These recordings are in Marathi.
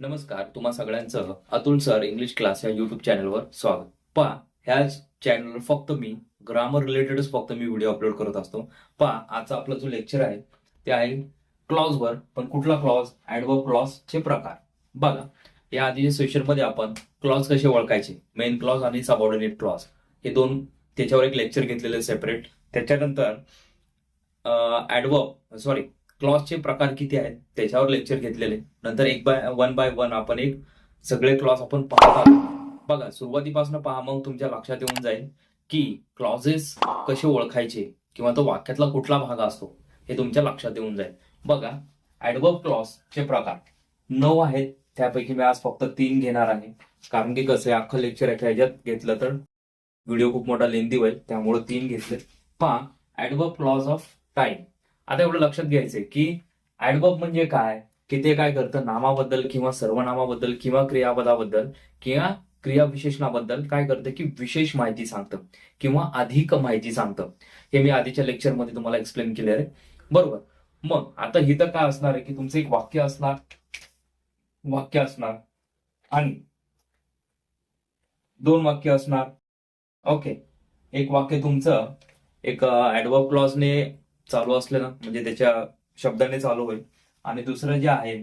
नमस्कार तुम्हा सगळ्यांचं अतुल सर इंग्लिश क्लास या युट्यूब चॅनलवर स्वागत. पहा ह्या चॅनलवर फक्त मी ग्रामर रिलेटेडच फक्त मी व्हिडिओ अपलोड करत असतो. पहा आजचा आपला जो लेक्चर आहे ते आहे क्लॉजवर पण कुठला क्लॉज ऍडवर्ब क्लॉजचे प्रकार. बघा या आधीच्या सेशनमध्ये आपण क्लॉज कसे ओळखायचे? मेन क्लॉज आणि सबऑर्डिनेट क्लॉज हे दोन त्याच्यावर एक लेक्चर घेतलेले सेपरेट त्याच्यानंतर ऍडवर्ब सॉरी क्लॉजचे प्रकार किती आहेत? त्याच्यावर लेक्चर घेतलेले. नंतर एक बाय वन बाय वन आपण एक सगळे क्लॉज आपण पाहत बघा सुरुवातीपासून पहा मग तुमच्या लक्षात येऊन जाईल की क्लॉजेस कसे ओळखायचे किंवा तो वाक्यातला कुठला भाग असतो हे तुमच्या लक्षात येऊन जाईल. बघा ऍडवर्ब क्लॉजचे प्रकार. नऊ आहेत त्यापैकी मी आज फक्त तीन घेणार आहे. कारण की कसं आहे अख्खं लेक्चर एका ह्याच्यात घेतलं तर व्हिडिओ खूप मोठा लेंदी होईल त्यामुळे तीन घेतले. पहा ऍडवर्ब क्लॉज ऑफ टाइम. आता एवढं लक्षात घ्यायचंय की ऍडवर्ब म्हणजे काय? की ते काय करतं? नामाबद्दल किंवा सर्वनामाबद्दल किंवा क्रियापदाबद्दल किंवा क्रियाविशेषणाबद्दल काय करतं? की विशेष माहिती सांगतं किंवा अधिक माहिती सांगतं. हे मी आधीच्या लेक्चरमध्ये तुम्हाला एक्सप्लेन केले आहे. बरोबर. मग आता इथं काय असणार आहे की तुमचं एक वाक्य असणार? वाक्य असणार. आणि दोन वाक्य असणार. ओके. एक वाक्य तुमचं एक ऍडवर्ब क्लॉजने चालू असलं ना म्हणजे त्याच्या शब्दाने चालू होईल. आणि दुसरं जे आहे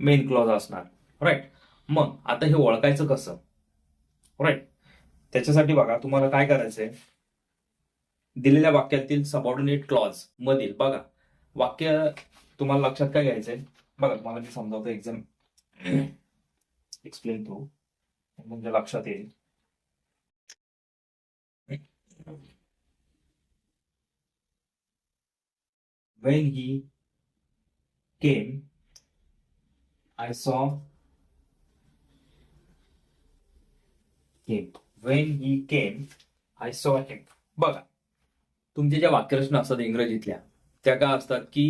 मेन क्लॉज असणार. राईट मग आता हे ओळखायचं कसं? राईट त्याच्यासाठी बघा तुम्हाला काय करायचंय? दिलेल्या वाक्यातील सबऑर्डिनेट क्लॉज मधील बघा. वाक्य तुम्हाला लक्षात काय घ्यायचंय? बघा तुम्हाला मी समजावतो एक्झाम एक्सप्लेन तो. म्हणजे लक्षात येईल. When he came, I saw him. When he came, I saw him. बघा तुमच्या ज्या वाक्यरचना असतात इंग्रजीतल्या त्या काय असतात की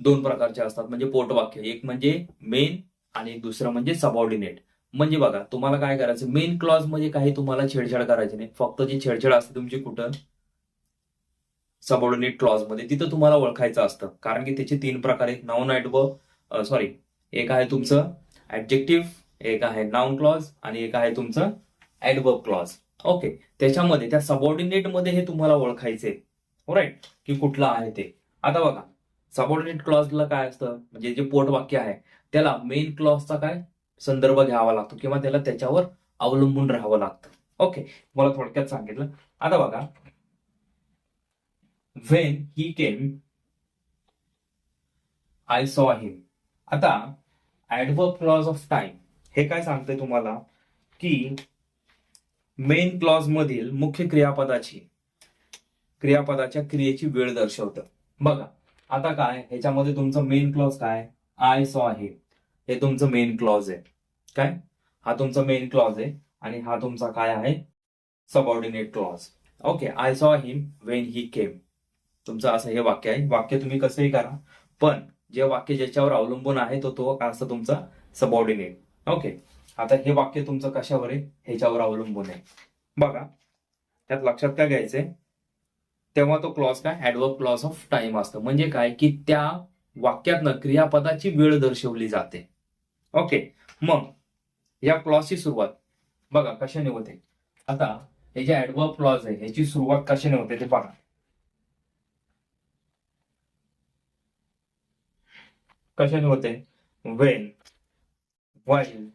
दोन प्रकारच्या असतात म्हणजे पोटवाक्य. एक म्हणजे मेन आणि दुसरं म्हणजे सबऑर्डिनेट म्हणजे बघा तुम्हाला काय करायचं? मेन क्लॉजमध्ये काही तुम्हाला छेडछाड करायची नाही. फक्त जी छेडछाड असते तुमची कुठं? सबऑर्डिनेट क्लॉजमध्ये. तिथं तुम्हाला ओळखायचं असतं. कारण की त्याचे तीन प्रकार आहेत. नाऊन ऍडव सॉरी एक आहे तुमचं ऍडजेक्टिव्ह एक आहे नाऊन क्लॉज आणि एक आहे तुमचं ऍडवर्ब क्लॉज ओके त्याच्यामध्ये त्या सबऑर्डिनेटमध्ये हे तुम्हाला ओळखायचे राईट की कुठला आहे ते. आता बघा. सबऑर्डिनेट क्लॉजला काय असतं? म्हणजे जे पोट वाक्य आहे त्याला मेन क्लॉजचा काय? संदर्भ घ्यावा लागतो किंवा त्याला त्याच्यावर अवलंबून राहावं लागतं. ओके मला थोडक्यात सांगितलं. आता बघा. When he came I saw him. आता ऍडवर्ब क्लॉज ऑफ टाइम हे काय सांगते तुम्हाला? की मेन क्लॉज मधील मुख्य क्रियापदाची क्रियापदाच्या क्रियेची वेळ दर्शवतं. बघा आता काय ह्याच्यामध्ये तुमचं मेन क्लॉज काय? आय सॉ आहे हे तुमचं मेन क्लॉज आहे. काय? हा तुमचा मेन क्लॉज आहे आणि हा तुमचा काय आहे? Subordinate clause okay I saw him when he came तुमचं असं हे वाक्य आहे. वाक्य तुम्ही कसंही करा पण जे वाक्य ज्याच्यावर अवलंबून आहे तो तो असं तुमचा सबऑर्डिनेट ओके आता हे वाक्य तुमचं कशावर आहे? ह्याच्यावर अवलंबून आहे. बघा त्यात लक्षात काय घ्यायचंय? तेव्हा तो क्लॉज काय? ऍडवर्ब क्लॉज ऑफ टाइम असतं. म्हणजे काय? की त्या वाक्यातनं क्रियापदाची वेळ दर्शवली जाते. ओके मग या क्लॉजची सुरुवात. बघा कशाने होते? आता हे जे ऍडवर्ब क्लॉज आहे ह्याची सुरुवात कशाने होते ते बघा. कशाने होते वेन वाईल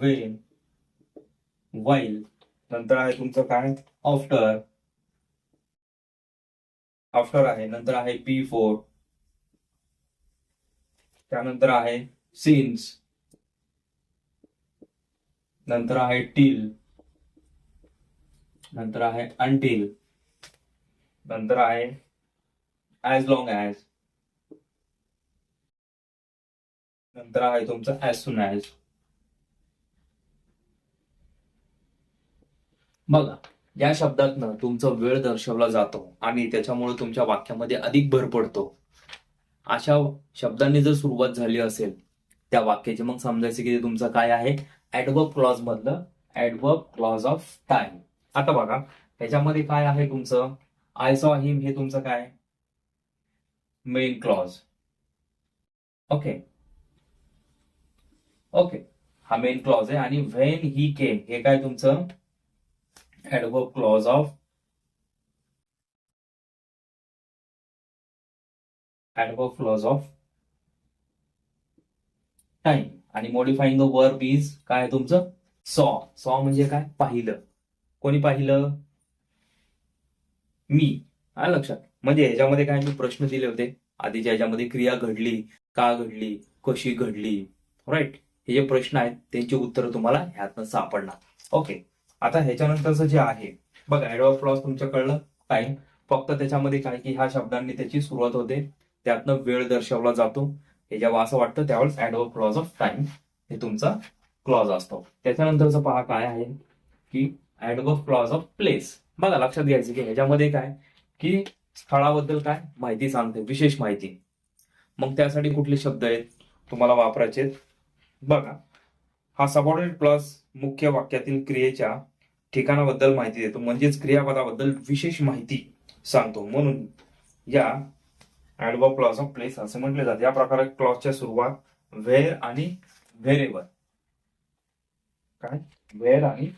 वेन वाईल नंतर आहे तुमचं काय? आफ्टर आफ्टर आहे. नंतर आहे पी फोर त्यानंतर आहे सिन्स नंतर आहे टिल नंतर आहे अनटिल नंतर आहे ऍज लॉंग ऍज नंतर आहे तुमचं ऍज सुन ऍज बघा या शब्दातनं तुमचा वेळ दर्शवला जातो आणि त्याच्यामुळे तुमच्या वाक्यामध्ये अधिक भर पडतो. अशा शब्दांनी जर सुरुवात झाली असेल त्या वाक्याचे मग समजायचं की तुमचं काय आहे? ऍडवर्ब क्लॉज मधलं ऍडवर्ब क्लॉज ऑफ टाइम आता बघा त्याच्यामध्ये काय आहे तुमचं? आय सॉ हिम हे तुमचं काय? Main clause okay okay. हा मेन क्लॉज आहे. आणि व्हेन ही केम हे काय तुमचं? Adverb clause of adverb clause of time आणि मॉडिफाईंग द वर्ब इज काय तुमचं? सॉ सॉ म्हणजे काय? पाहिलं. कोणी पाहिलं? मी. हा लक्षात. म्हणजे ह्याच्यामध्ये काय मी प्रश्न दिले होते. आधीच्या ह्याच्यामध्ये क्रिया घडली का घडली कशी घडली. राईट हे जे प्रश्न आहेत त्यांची उत्तरं तुम्हाला ह्यातनं सापडणार. ओके आता ह्याच्यानंतरचं जे आहे बघ ऍड ऑफ लॉस तुमच्या कळलं? टाइम फक्त त्याच्यामध्ये काय की ह्या शब्दांनी त्याची सुरुवात होते. त्यातनं वेळ दर्शवला जातो. हे जेव्हा असं वाटतं त्यावेळेस ऍडवर्ब क्लॉज ऑफ टाइम हे तुमचा क्लॉज असतो. त्याच्यानंतरचं पहा काय आहे की ऍडवर्ब क्लॉज ऑफ प्लेस बघा लक्षात घ्यायचं की ह्याच्यामध्ये काय? की स्थळाबद्दल काय? माहिती सांगते विशेष माहिती. मग त्यासाठी कुठले शब्द आहेत? तुम्हाला वापरायचे बघा हा सबॉर्डिनेट प्लस मुख्य वाक्यातील क्रियेच्या ठिकाणाबद्दल माहिती देतो. म्हणजेच क्रियापदाबद्दल विशेष माहिती सांगतो. म्हणून या ऍडवर्ब क्लॉज ऑफ प्लेस असे म्हटले जाते. या प्रकारे क्लॉजच्या सुरुवात व्हेर आणि व्हेरेवर काय? वेअर आणि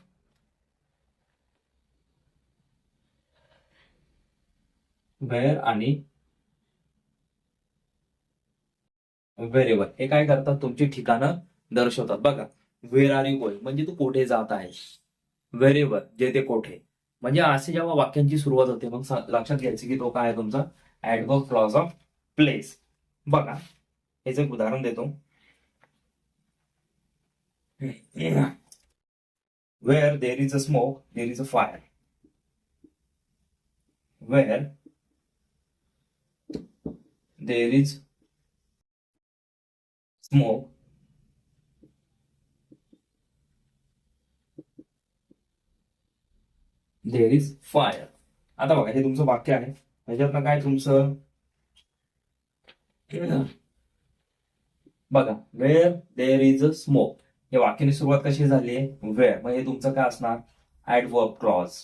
वेअर आणि व्हेरेवर हे काय करतात? तुमची ठिकाणं दर्शवतात. बघा व्हेर आर यू गोईंग म्हणजे तू कुठे जात आहेस? व्हेरेवर जे ते कोठे. म्हणजे असे जेव्हा वाक्यांची सुरुवात होते मग लक्षात घ्यायचं की तो काय आहे तुमचा? ऍडवर्ब क्लॉज ऑफ प्लेस बघा हेच एक उदाहरण देतो. Where there is a smoke there is a fire where there is smoke there is fire आता बघा हे तुमचं वाक्य आहे. ह्याच्यातनं काय तुमचं? बघा where there is a smoke हे वाक्याने सुरुवात कशी झाली आहे? वेअर मग हे तुमचं काय असणार? Adverb clause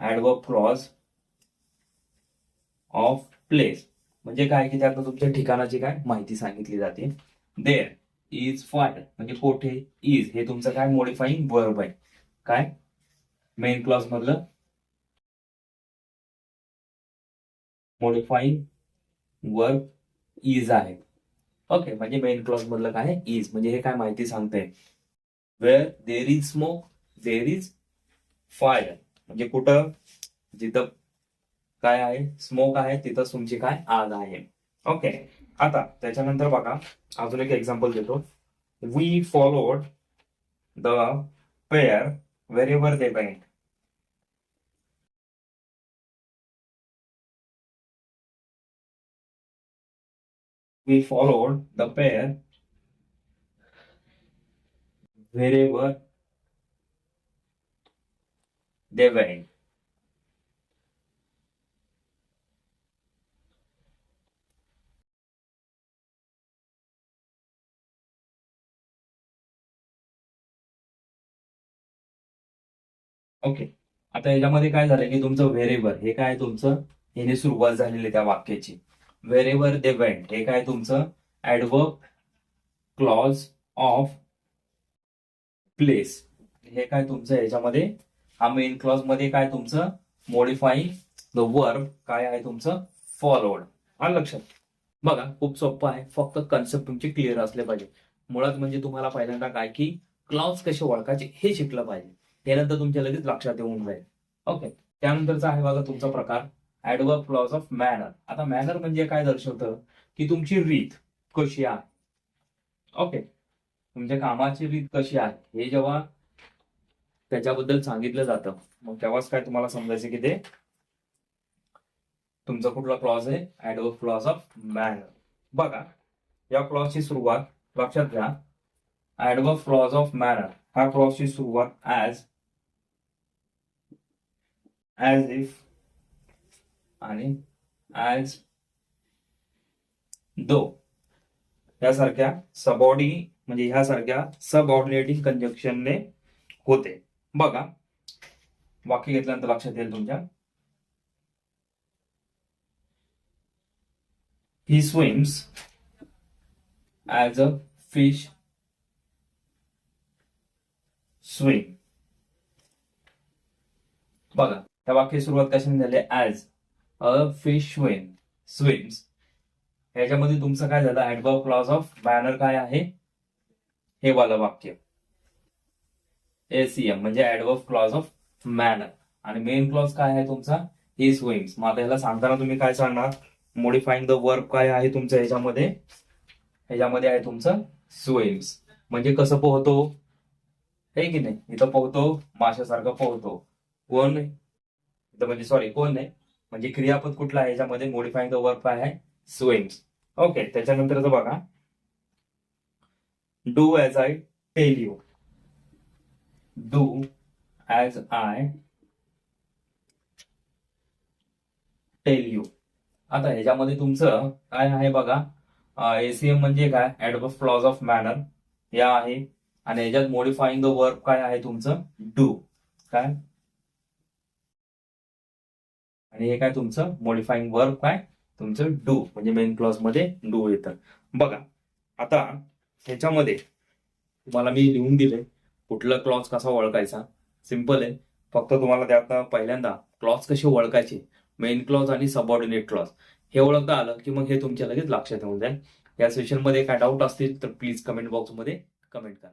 adverb clause of place म्हणजे काय? की त्यातनं तुमच्या ठिकाणाची काय? माहिती सांगितली जाते. देर इज फायर म्हणजे कोठे? इज हे तुमचं काय? मॉडिफाईंग वर्ब आहे. काय? मेन क्लास मधलं. मॉडिफाईंग वर्क इज आहे. ओके म्हणजे मेन क्लॉज मधलं काय इज म्हणजे हे काय माहिती सांगते where there is smoke there is fire म्हणजे कुठं? जिथं काय आहे? स्मोक आहे तिथं तुमची काय? आग आहे. ओके आता त्याच्यानंतर बघा. अजून एक एक्झाम्पल देतो. We followed the pair wherever they went we followed the pair. Wherever they went. Okay आता याच्यामध्ये काय झालं की तुमचं व्हेरेवर हे काय तुमचं? हेने सुरुवात झालेली आहे त्या वाक्याची. व्हेरेवर दे वेंट हे काय तुमचं? ऍडवर्ब क्लॉज ऑफ प्लेस हे काय तुमचं याच्यामध्ये? हा मेन क्लॉजमध्ये काय तुमचं? मॉडिफाईंग द वर्ब काय आहे तुमचं? फॉलोड हा लक्षात. बघा खूप सोपं आहे. फक्त कन्सेप्ट तुमचे क्लिअर असले पाहिजे. मुळात म्हणजे तुम्हाला पहिल्यांदा काय की क्लॉज कसे ओळखायचे हे शिकलं पाहिजे. त्यानंतर तुमच्या लगेच लक्षात येऊन जाईल. ओके त्यानंतरचा आहे बघा तुमचा प्रकार. ऍडवर्क क्लॉज ऑफ मॅनर आता मॅनर म्हणजे काय दर्शवतं? की तुमची रीत कशी आहे? ओके तुमच्या कामाची रीत कशी आहे? हे जेव्हा त्याच्याबद्दल सांगितलं जातं मग तेव्हाच काय तुम्हाला समजायचं की ते तुमचा कुठला क्लॉज आहे? ऍडवर्क क्लॉज ऑफ मॅनर बघा या क्लॉजची सुरुवात लक्षात घ्या. ऍडवर्क क्लॉज ऑफ मॅनर हा क्लॉजची सुरुवात ऍज ऍज इफ आणि ॲज दो यासारख्या सबॉडी म्हणजे ह्यासारख्या सबऑर्डिनेटिंग कंजक्शनने होते. बघा. वाक्य घेतल्यानंतर लक्षात येईल तुमच्या. He swims as a fish swim बघा. त्या वाक्य सुरुवात कशाने झाली? As a fish swim swims. ह्याच्यामध्ये तुमचं काय झालं? ऍडवर्ब क्लॉज ऑफ बॅनर काय आहे? हे वालं वाक्य. एसीएम म्हणजे ऍडबॉ क्लॉज ऑफ मॅनर आणि मेन क्लॉज काय आहे तुमचा? ही स्विम्स मग आता ह्याला सांगताना तुम्ही काय सांगणार? मॉडिफाईंग द वर्क काय आहे तुमचं ह्याच्यामध्ये? ह्याच्यामध्ये आहे तुमचं स्विम्स म्हणजे कसं पोहतो? हे की नाही? इथं पोहतो माशासारखं पोहतो. कोण इथं म्हणजे सॉरी कोण नाही म्हणजे क्रियापद कुठला आहे? याच्यामध्ये मोडिफाईंग द वर्क काय आहे स्विम्स ओके त्याच्यानंतर बघा. Do as I tell you do as I tell you आता ह्याच्यामध्ये तुमचं काय आहे बघा? एसीएम म्हणजे काय? ऍडवर्ब क्लॉज ऑफ मॅनर या आहे. आणि ह्याच्यात मॉडिफाईंग द वर्क काय आहे तुमचं? डू काय? आणि हे काय तुमचं मॉडिफाईंग वर्क काय? तुमचं डू म्हणजे मेन क्लॉजमध्ये डू येतं. बघा आता ह्याच्यामध्ये तुम्हाला मी लिहून दिले कुठला क्लॉज कसा ओळखायचा? सिंपल आहे. फक्त तुम्हाला त्यात पहिल्यांदा क्लॉज कसे ओळखायचे? मेन क्लॉज आणि सबऑर्डिनेट क्लॉज हे ओळखता आलं की मग हे तुमच्या लगेच लक्षात येऊन जाईल. या सेशनमध्ये काय डाऊट असतील तर प्लीज कमेंट बॉक्समध्ये कमेंट करा.